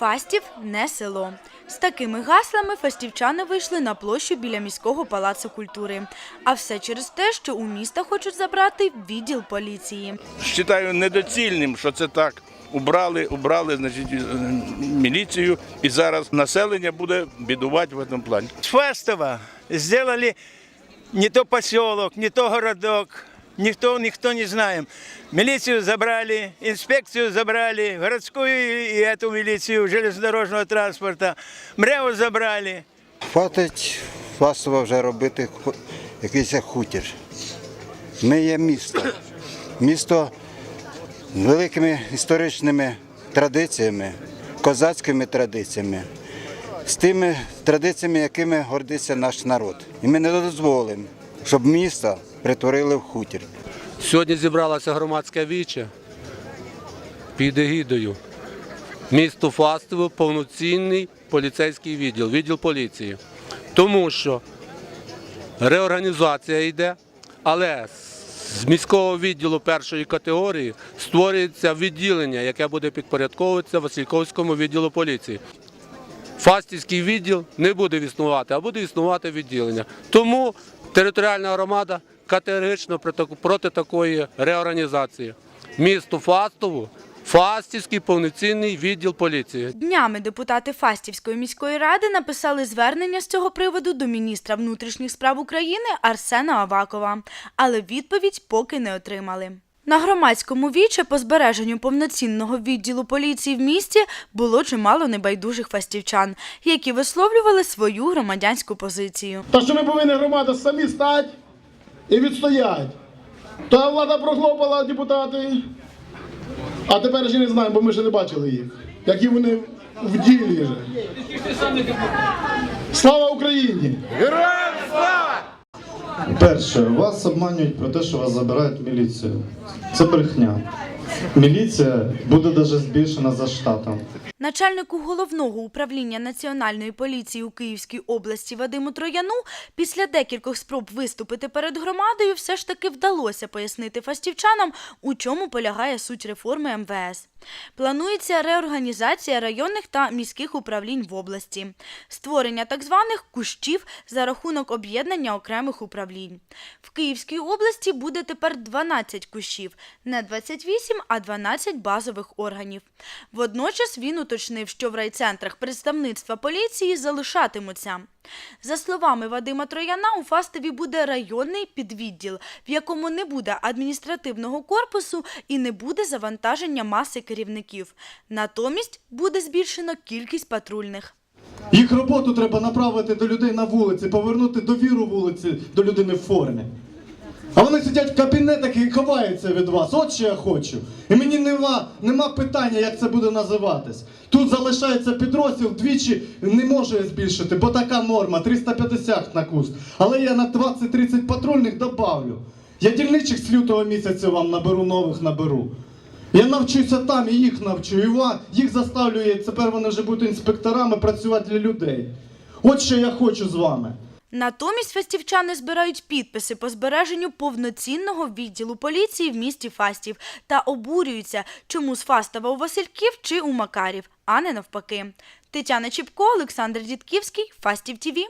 Фастів не село. З такими гаслами фастівчани вийшли на площу біля міського палацу культури. А все через те, що у міста хочуть забрати відділ поліції. Вважаю недоцільним, що це так. Убрали, убрали значить, е, міліцію, і зараз населення буде бідувати в цьому плані. С Фастова сделали не то поселок, не то городок. Никто, никто не знаем. Милицию забрали, инспекцию забрали, городскую и эту милицию железнодорожного транспорта. МРЕО забрали. Хватить Фастова вже робити якийсь хутір. Ми є місто. Місто з великими історичними традиціями, козацькими традиціями, з тими традиціями, якими гордиться наш народ. І ми не дозволимо, щоб місто притворили в хутір. Сьогодні зібралася громадська віча під егідою. Місто Фастове повноцінний поліцейський відділ, відділ поліції. Тому що реорганізація йде, але з міського відділу першої категорії створюється відділення, яке буде підпорядковуватися Васильковському відділу поліції. Фастівський відділ не буде існувати, а буде існувати відділення. Тому територіальна громада категорично проти- такої реорганізації. Місту Фастову Фастівський повноцінний відділ поліції. Днями депутати Фастівської міської ради написали звернення з цього приводу до міністра внутрішніх справ України Арсена Авакова, але відповідь поки не отримали. На громадському віче по збереженню повноцінного відділу поліції в місті було чимало небайдужих фастівчан, які висловлювали свою громадянську позицію. Та що ми повинні громада самі стати і відстояти. Та влада прохлопала депутати. А тепер ще не знаємо, бо ми ще не бачили їх. Які вони в ділі вже. Слава Україні! Героям слава! Перше, вас обманюють про те, що вас забирають в міліцію. Це брехня. Міліція буде навіть збільшена за штатом. Начальнику головного управління Національної поліції у Київській області Вадиму Трояну після декількох спроб виступити перед громадою все ж таки вдалося пояснити фастівчанам, у чому полягає суть реформи МВС. Планується реорганізація районних та міських управлінь в області, створення так званих кущів за рахунок об'єднання окремих управлінь. В Київській області буде тепер 12 кущів, не 28, а 12 базових органів. Водночас він уточнив, що в райцентрах представництва поліції залишатимуться. За словами Вадима Трояна, у Фастові буде районний підвідділ, в якому не буде адміністративного корпусу і не буде завантаження маси керівників. Натомість буде збільшено кількість патрульних. Їх роботу треба направити до людей на вулиці, повернути довіру вулиці до людини в формі. А вони сидять в кабінетах і ховаються від вас. От що я хочу. І мені нема, нема питання, як це буде називатись. Тут залишається підрозділ, двічі не може збільшити, бо така норма 350 на куст. Але я на 20-30 патрульних добавлю. Я дільничих з лютого місяця вам наберу нових наберу. Я навчуся там і їх навчу. І ва- їх заставлю, і тепер вони вже будуть інспекторами працювати для людей. От що я хочу з вами. Натомість фастівчани збирають підписи по збереженню повноцінного відділу поліції в місті Фастів та обурюються, чому з Фастова у Васильків чи у Макарів, а не навпаки. Тетяна Чіпко, Олександр Дідківський, Фастів ТІВІ.